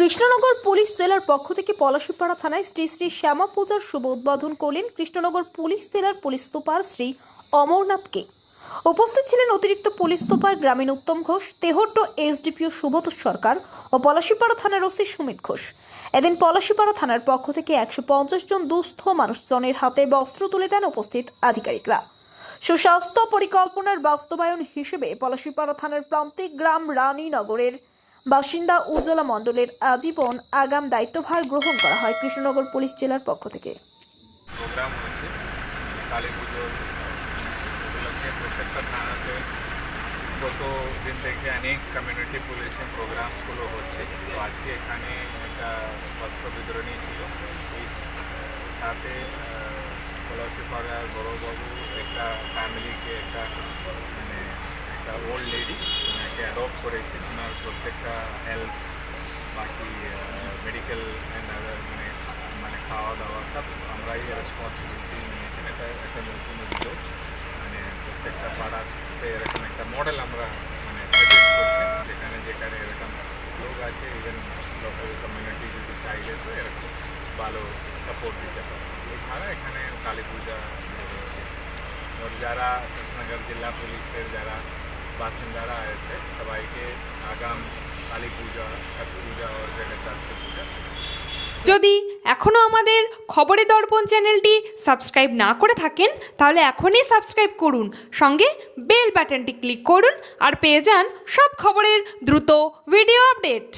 Krishnanagar police জেলার পক্ষ থেকে পলাশীপাড়া থানায় শ্রী শ্রী শ্যামা পূজার শুভ উদ্বোধন করলেন কৃষ্ণনগর পুলিশ জেলার পুলিশ সুপার শ্রী অমরনাথকে। উপস্থিত ছিলেন অতিরিক্ত পুলিশ সুপার গ্রামীণ উত্তম ঘোষ, তেহট্ট এসডিপিও সুব্রত সরকার ও পলাশীপাড়া থানার ওসি সুমিত ঘোষ। এদিন পলাশীপাড়া থানার পক্ষ থেকে একশো পঞ্চাশ জন দুস্থ মানুষজনের হাতে বস্ত্র তুলে দেন উপস্থিত আধিকারিকরা। সুস্বাস্থ্য পরিকল্পনার বাস্তবায়ন হিসেবে পলাশীপাড়া থানার প্রান্তিক গ্রাম রানীনগরের বাসিন্দা উজ্জ্বলা মণ্ডলের আজীবন আগাম দায়িত্বভার গ্রহণ করা হয় কৃষ্ণনগর পুলিশ জেলার পক্ষ থেকে। প্রোগ্রাম হচ্ছে কালী পুজো প্রত্যেকটা থানাতে গত দিন থেকে অনেক কমিউনিটি পুলিশিং প্রোগ্রামসগুলো হচ্ছে, তো আজকে এখানে একটা বস্ত্র বিতরণী ছিল। এই সাথে কলসিপাড়ার বড়োবাবু, একটা ফ্যামিলিকে একটা মানে একটা ওল্ড লেডি ওনাকে অ্যাডপ্ট করেছে, ওনার প্রত্যেকটা হেলথ বাকি মেডিকেল অ্যান্ড মানে মানে খাওয়া দাওয়া সব আমরাই রেসপন্সিবিলিটি নিয়েছেন। এটা একটা নতুন উদ্যোগ। মানে প্রত্যেকটা পাড়াতে এরকম একটা মডেল আমরা মানে যেখানে যেখানে এরকম লোক আছে ইভেন লোকাল কমিউনিটি যদি চাইলে তো এরকম ভালো সাপোর্ট দিতে পারে। এছাড়া এখানে কালী পূজা হচ্ছে। और যারা কৃষ্ণনগর জেলা পুলিশের যারা বাসিন্দারা আছে। সবাইকে আগাম কালী পূজা ছট পূজা और জগদ্ধাত্রী পূজা। যদি এখনও আমাদের খবরের দর্পণ চ্যানেলটি সাবস্ক্রাইব না করে থাকেন, তাহলে এখনই সাবস্ক্রাইব করুন। সঙ্গে বেল বাটনটি ক্লিক করুন আর পেয়ে যান সব খবরের দ্রুত ভিডিও আপডেট।